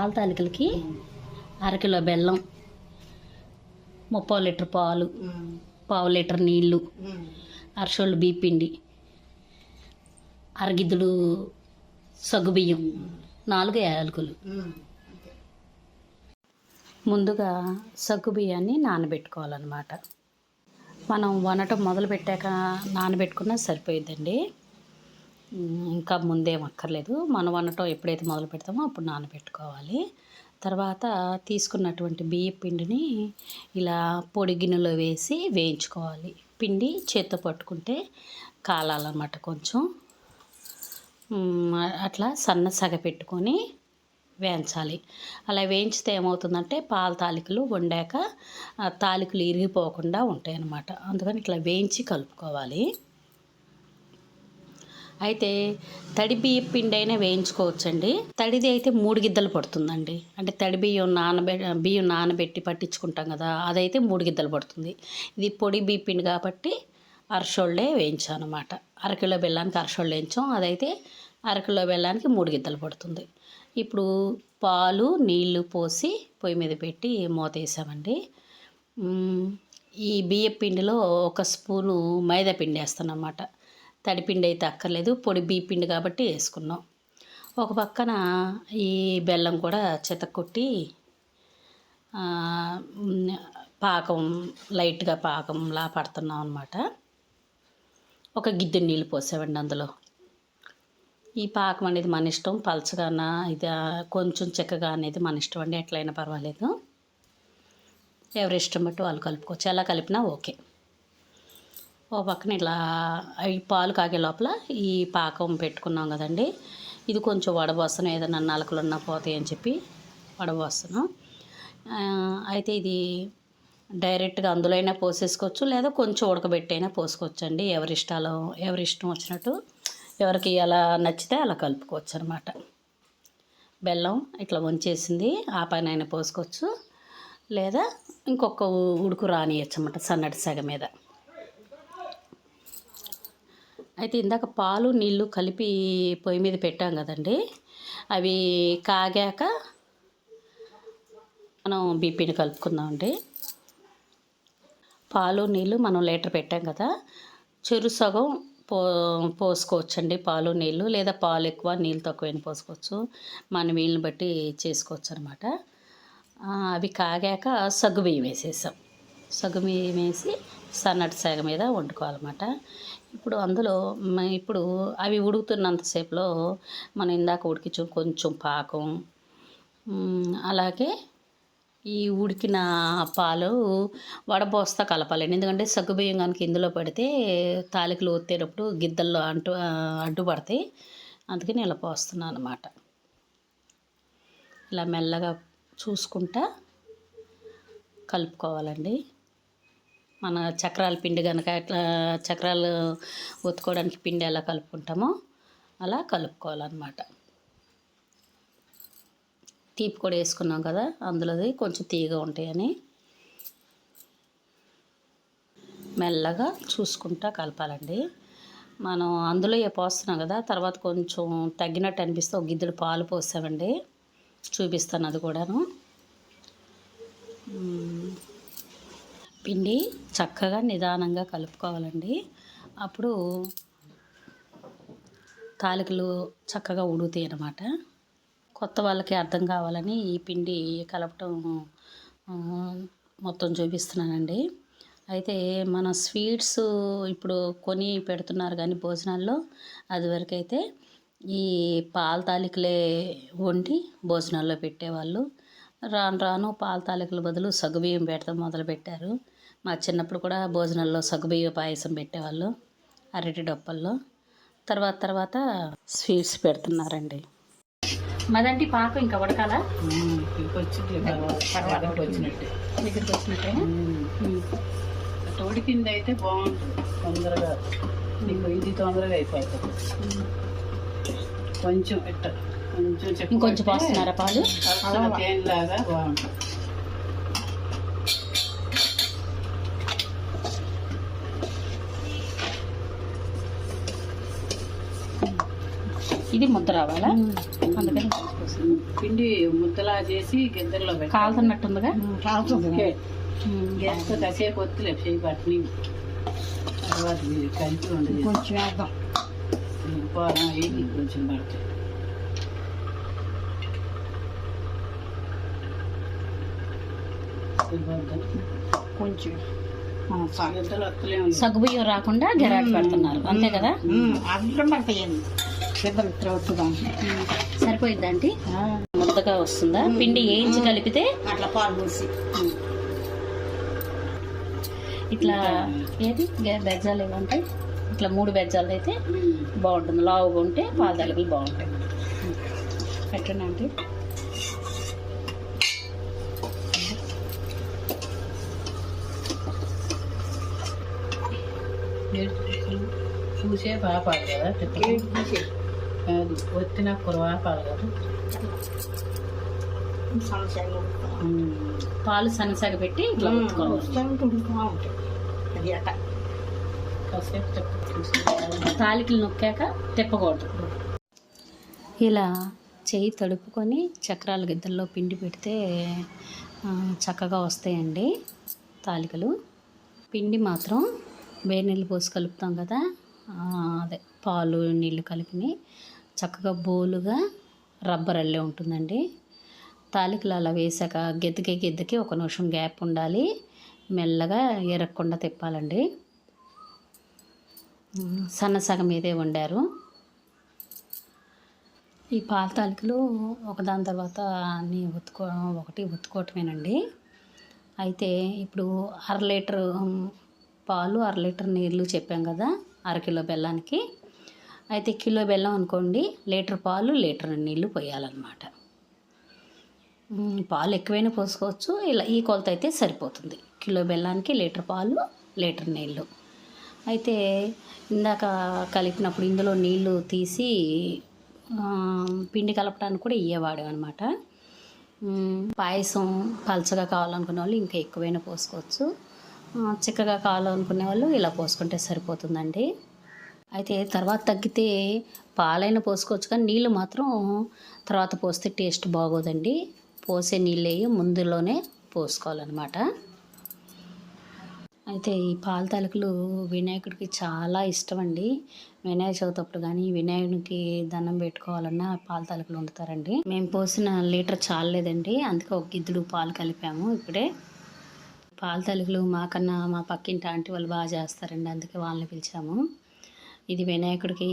పాల తాలికలకి అరకిలో బెల్లం ముప్పై లీటర్ పాలు పావు లీటర్ నీళ్ళు అరసోళ్ళు బీపిండి అరగిద్దులు సగ్గుబియ్యం నాలుగు యాలకులు. ముందుగా సగ్గుబియ్యాన్ని నానబెట్టుకోవాలన్నమాట. మనం వనటం మొదలు పెట్టాక నానబెట్టుకున్నా సరిపోయిద్దండి. ఇంకా ముందేం అక్కర్లేదు. మనం వండటం ఎప్పుడైతే మొదలు పెడతామో అప్పుడు నానబెట్టుకోవాలి. తర్వాత తీసుకున్నటువంటి బియ్య పిండిని ఇలా పొడి గిన్నెలో వేసి వేయించుకోవాలి. పిండి చేత్తో పట్టుకుంటే కాలాలన్నమాట కొంచెం. అట్లా సన్న సగ పెట్టుకొని వేయించాలి. అలా వేయించితే ఏమవుతుందంటే పాల తాలికలు వండాక తాలికలు ఇరిగిపోకుండా ఉంటాయి అన్నమాట అందుకని ఇట్లా వేయించి కలుపుకోవాలి. అయితే తడి బియ్య పిండి అయినా వేయించుకోవచ్చండి. తడిది అయితే మూడు గిద్దలు పడుతుందండి. అంటే తడి బియ్యం నానబె బియ్యం నానబెట్టి పట్టించుకుంటాం కదా అదైతే మూడు గిద్దలు పడుతుంది. ఇది పొడి బియ్య పిండి కాబట్టి అరసోళ్ళే వేయించాం అనమాట అరకిలో బెల్లానికి అరసోళ్ళు వేయించాం. అదైతే అరకిలో బెల్లానికి మూడు గిద్దలు పడుతుంది. ఇప్పుడు పాలు నీళ్ళు పోసి పొయ్యి మీద పెట్టి మూత వేసామండి. ఈ బియ్య పిండిలో ఒక స్పూను మైదా పిండి వేస్తాను తడిపిండి అయితే అక్కర్లేదు. పొడి బీపిండి పిండి కాబట్టి వేసుకున్నాం. ఒక పక్కన ఈ బెల్లం కూడా చెతకొట్టి పాకం లైట్గా పాకంలా పడుతున్నాం అనమాట ఒక గిద్దె నీళ్ళు పోసామండి అందులో. ఈ పాకం అనేది మన ఇష్టం. పలచగానా ఇది కొంచెం చెక్కగా అనేది మన ఇష్టం అండి. ఎట్లయినా పర్వాలేదు. ఎవరి ఇష్టం బట్టి వాళ్ళు కలుపుకోవచ్చు. ఎలా కలిపినా ఓకే. ఓ పక్కన ఇట్లా ఈ పాలు కాగే లోపల ఈ పాకం పెట్టుకున్నాం కదండి. ఇది కొంచెం వడబోస్తున్నాం ఏదైనా నలకలు ఉన్నా పోతాయి అని చెప్పి వడబోస్తున్నాం అయితే ఇది డైరెక్ట్గా అందులో అయినా పోసేసుకోవచ్చు లేదా కొంచెం ఉడకబెట్టైనా పోసుకోవచ్చు అండి ఎవరి ఇష్టాలు ఎవరి ఇష్టం వచ్చినట్టు ఎవరికి ఎలా నచ్చితే అలా కలుపుకోవచ్చు అనమాట బెల్లం ఇట్లా వంచేసింది ఆ పైన అయినా పోసుకోవచ్చు లేదా ఇంకొక ఉడుకు రానియచ్చు అన్నమాట సన్నటి సగ మీద. అయితే ఇందాక పాలు నీళ్ళు కలిపి పొయ్యి మీద పెట్టాం కదండి. అవి కాగాక మనం బీపీని కలుపుకుందామండి. పాలు నీళ్ళు మనం లీటర్ పెట్టాం కదా. చెరు సగం పో పోసుకోవచ్చండి పాలు నీళ్ళు. లేదా పాలు ఎక్కువ నీళ్ళు తక్కువైనా పోసుకోవచ్చు. మన వీళ్ళని బట్టి చేసుకోవచ్చు అనమాట అవి కాగాక సగ్గు బియ్యం వేసేసాం. సగ్గు బియ్యం వేసి సన్నటి సగ మీద వండుకోవాలన్నమాట. ఇప్పుడు అందులో ఇప్పుడు అవి ఉడుకుతున్నంతసేపులో మనం ఇందాక ఉడికించు కొంచెం పాకం అలాగే ఈ ఉడికిన పాలు వడబోస్తా కలపాలండి. ఎందుకంటే సగ్గుబియ్యం కనుక ఇందులో పడితే తాలికలు ఒత్తేటప్పుడు గిద్దల్లో అంటు అడ్డుపడతాయి. అందుకని ఇలా పోస్తున్నాను అనమాట ఇలా మెల్లగా చూసుకుంటా కలుపుకోవాలండి. మన చక్రాల పిండి కనుక ఎట్లా చక్రాలు ఒత్తుకోవడానికి పిండి ఎలా కలుపుకుంటామో అలా కలుపుకోవాలన్నమాట. తీపి కూడా వేసుకున్నాం కదా అందులోది కొంచెం తీగ ఉంటాయని. మెల్లగా చూసుకుంటా కలపాలండి. మనం అందులో పోస్తున్నాం కదా తర్వాత కొంచెం తగ్గినట్టు అనిపిస్తే ఒక గిద్దెడు పాలు పోసామండి చూపిస్తాను అది కూడాను. పిండి చక్కగా నిదానంగా కలుపుకోవాలండి. అప్పుడు తాలికలు చక్కగా ఉడుగుతాయి అన్నమాట. కొత్త వాళ్ళకి అర్థం కావాలని ఈ పిండి కలపటం మొత్తం చూపిస్తున్నానండి. అయితే మన స్వీట్స్ ఇప్పుడు కొని పెడుతున్నారు కానీ భోజనాల్లో అది వరకు అయితే ఈ పాల తాలికలే వండి భోజనాల్లో పెట్టేవాళ్ళు. రాను రాను పాల తాలికల బదులు సగ్గుబియ్యం పెడతాం మొదలుపెట్టారు. మా చిన్నప్పుడు కూడా భోజనాల్లో సగ్గుబియ్యం పాయసం పెట్టేవాళ్ళు అరటి డొప్పల్లో. తర్వాత తర్వాత స్వీట్స్ పెడుతున్నారండి. మదంటి పాకం ఇంకా ఉడకాలా? వచ్చినట్టు. వచ్చినట్టు. దగ్గరికి ఉడికింది అయితే బాగుంటుంది. తొందరగా ఇది తొందరగా అయిపోతుంది. కొంచెం ఇట్ట కొంచెం ఇంకొంచెం పోస్తున్నారా పాలు? తేనెలాగా బాగుంటుంది ఇది ముద్ద రావాలా? అందుకని పిండి ముద్దలా చేసి గిద్దల్లో కాలుతున్నట్టుందిగా? ఓకే. గ్యాస్తో కాసేపు వద్దులే చేయి పట్టిని. తర్వాత కలిపి ఉండదు కొంచెం వేద్దాం. కొంచెం పడుతుంది కొంచెం. సగ్గుబియ్యం రాకుండా గెరాట్ పెడుతున్నారు. అంతే కదా? పడతాయండి ఇത്ര వస్తుందాం సరిపోయిందండి ముద్దగా వస్తుందా? పిండి వేయించి కలిపితే? అట్లా పాలు పోసి. ఇట్లా ఏది? బెజ్జాలు ఏమంటే? ఇట్లా మూడు బెజ్జాలు అయితే బాగుంటుంది. లావుగా ఉంటే పాల బాగుంటాయి పెట్టండి చూసే పాపాలి కదా తిప్పలు. కాదు ఒత్తిన కురవాపాలి కదా. పాలు సన్నసగ పెట్టి ఇట్లా అది అట్ట. కాసేపు తాలికలు నొక్కాక తిప్పకూడదు. ఇలా చేయి తడుపుకొని చక్రాల గిద్దల్లో పిండి పెడితే చక్కగా వస్తాయండి తాలికలు. పిండి మాత్రం వేడి నీళ్ళు పోసి కలుపుతాం కదా. అదే పాలు నీళ్ళు కలిపిని చక్కగా బోలుగా రబ్బర్ అల్లే ఉంటుందండి. తాలికలు అలా వేసాక గిద్దకి గెద్దకి ఒక నిమిషం గ్యాప్ ఉండాలి. మెల్లగా ఎరగకుండా తిప్పాలండి. సన్న సగం మీదే వండారు. ఈ పాల తాలికలు ఒకదాని తర్వాత అన్నీ ఉతుకో ఒకటి ఉతుకోవటమేనండి. అయితే ఇప్పుడు అర లీటర్ పాలు అర లీటర్ నీళ్ళు చెప్పాం కదా. అరకిలో బెల్లానికి. అయితే కిలో బెల్లం అనుకోండి లీటర్ పాలు లీటర్ నీళ్ళు పోయాలన్నమాట. పాలు ఎక్కువైనా పోసుకోవచ్చు. ఇలా ఈ కొలత అయితే సరిపోతుంది. కిలో బెల్లానికి లీటర్ పాలు లీటర్ నీళ్ళు అయితే ఇందాక కలిపినప్పుడు ఇందులో నీళ్ళు తీసి పిండి కలపడానికి కూడా ఇయ్యేవాడు అనమాట పాయసం పలచగా కావాలనుకునే వాళ్ళు ఇంకా ఎక్కువైనా పోసుకోవచ్చు. చిక్కగా కావాలనుకునే వాళ్ళు ఇలా పోసుకుంటే సరిపోతుందండి. అయితే తర్వాత తగ్గితే పాలైనా పోసుకోవచ్చు కానీ నీళ్ళు మాత్రం తర్వాత పోస్తే టేస్ట్ బాగోదండి. పోసే నీళ్ళు ముందులోనే పోసుకోవాలన్నమాట. అయితే ఈ పాల తాలికలు వినాయకుడికి చాలా ఇష్టం అండి వినాయక చవితి అప్పుడు కానీ వినాయకుడికి దండం పెట్టుకోవాలన్నా పాల తాలికలు వండుతారండి. మేము పోసిన లీటర్ చాలలేదండి. అందుకే ఒక గిద్దుడు పాలు కలిపాము ఇప్పుడే. పాల తలుగులు మాకన్నా మా పక్కింటి ఆంటీ వాళ్ళు బాగా చేస్తారండి అందుకే వాళ్ళని పిలిచాము. ఇది వినాయకుడికి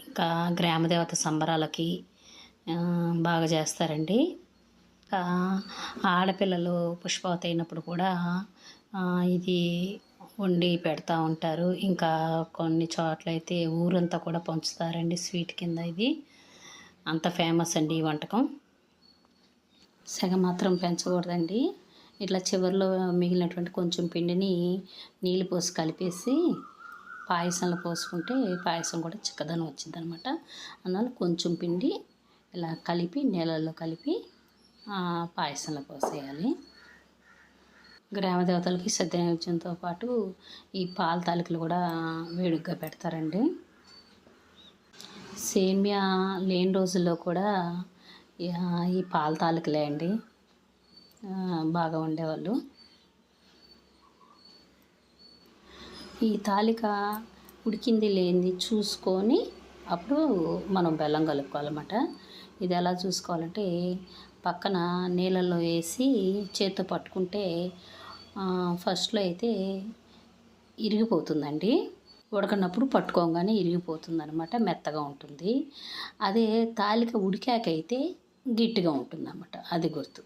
ఇంకా గ్రామదేవత సంబరాలకి బాగా చేస్తారండి. ఆడపిల్లలు పుష్పవతి అయినప్పుడు కూడా ఇది వండి పెడతా ఉంటారు. ఇంకా కొన్ని చోట్ల అయితే ఊరంతా కూడా పంచుతారండి స్వీట్ కింద ఇది. అంత ఫేమస్ అండి ఈ వంటకం. సెగ మాత్రం పెంచకూడదండి. ఇట్లా చివరిలో మిగిలినటువంటి కొంచెం పిండిని నీళ్ళు పోసి కలిపేసి పాయసంలో పోసుకుంటే పాయసం కూడా చిక్కదనం వచ్చింది అనమాట అందువల్ల కొంచెం పిండి ఇలా కలిపి నీళ్ళల్లో కలిపి పాయసంలో పోసేయాలి. గ్రామ దేవతలకి పాటు ఈ పాల తాలికలు కూడా వేడుగ్గా పెడతారండి. సేమియా లేని రోజుల్లో కూడా ఈ పాల తాలికలే అండి. బాగా ఉండేవాళ్ళు ఈ తాలిక ఉడికింది లేనిది చూసుకొని అప్పుడు మనం బెల్లం కలుపుకోవాలన్నమాట. ఇది ఎలా చూసుకోవాలంటే పక్కన నీళ్ళల్లో వేసి చేత్తో పట్టుకుంటే ఫస్ట్లో అయితే ఇరిగిపోతుందండి. ఉడకనప్పుడు పట్టుకోగానే ఇరిగిపోతుంది అనమాట మెత్తగా ఉంటుంది. అదే తాలిక ఉడికాకైతే గట్టిగా ఉంటుంది అన్నమాట అది గుర్తు.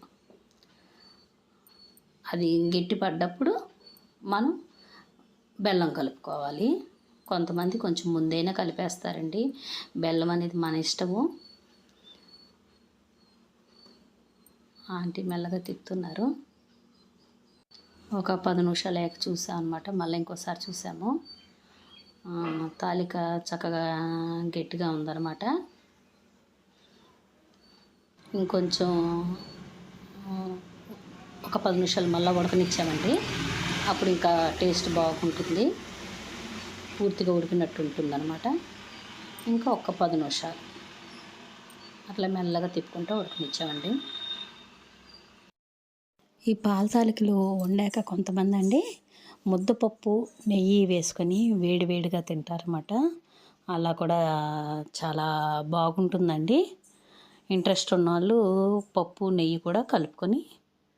అది గట్టి పడ్డప్పుడు మనం బెల్లం కలుపుకోవాలి. కొంతమంది కొంచెం ముందైనా కలిపేస్తారండి. బెల్లం అనేది మన ఇష్టము. ఆంటీ మెల్లగా తిప్పుతున్నారు. ఒక పది నిమిషాలు లేక చూసాం అనమాట మళ్ళీ ఇంకోసారి చూసాము. తాలిక చక్కగా గట్టిగా ఉందన్నమాట. ఇంకొంచెం ఒక పది నిమిషాలు మళ్ళీ ఉడకనిచ్చామండి. అప్పుడు ఇంకా టేస్ట్ బాగుంటుంది. పూర్తిగా ఉడికినట్టు ఉంటుంది అనమాట ఇంకా ఒక్క పది నిమిషాలు అట్లా మెల్లగా తిప్పుకుంటూ ఉడకనిచ్చామండి. ఈ పాల తాలికలు వండాక కొంతమంది అండి ముద్దపప్పు నెయ్యి వేసుకొని వేడివేడిగా తింటారన్నమాట. అలా కూడా చాలా బాగుంటుందండి. ఇంట్రెస్ట్ ఉన్న వాళ్ళు పప్పు నెయ్యి కూడా కలుపుకొని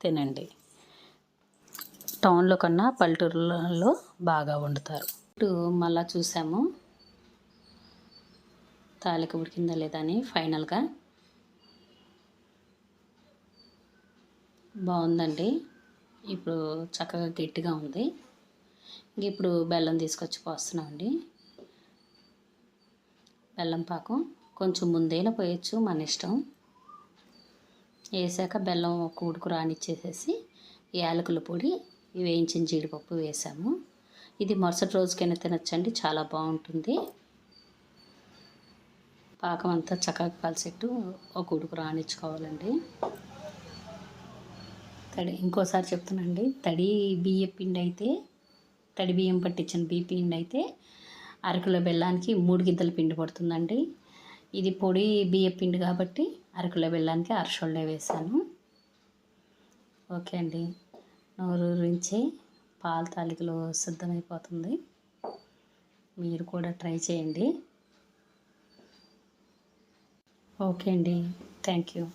తినండి. టౌన్లో కన్నా పల్లెటూరులలో బాగా వండుతారు. ఇప్పుడు మళ్ళా చూసాము. తాలిక ఉడికిందా లేదా అని ఫైనల్గా. బాగుందండి. ఇప్పుడు చక్కగా గట్టిగా ఉంది. ఇప్పుడు బెల్లం తీసుకొచ్చి పోస్తున్నామండి. బెల్లం పాకం కొంచెం ముందైనా పోయొచ్చు మన ఇష్టం. వేసాక బెల్లం ఒక ఉడుకు రానిచ్చేసేసి యాలకుల పొడి వేయించిన జీడిపప్పు వేసాము. ఇది మరుసటి రోజుకైనా తినచ్చండి చాలా బాగుంటుంది. పాకం అంతా చక్కగా కలిసెట్టు ఒక ఉడుకు రానిచ్చుకోవాలండి. తడి ఇంకోసారి చెప్తున్నాండి తడి బియ్య పిండి అయితే తడి బియ్యం పట్టించిన బియ్య పిండి అయితే అరకిలో బెల్లానికి మూడు గిద్దల పిండి పడుతుందండి. ఇది పొడి బియ్యపిండి కాబట్టి అరకులో బెల్లానికి అరసోళ్ళే వేసాను. ఓకే అండి. నోరు నుంచి పాల తాలికలు సిద్ధమైపోతుంది. మీరు కూడా ట్రై చేయండి. ఓకే అండి. Thank you.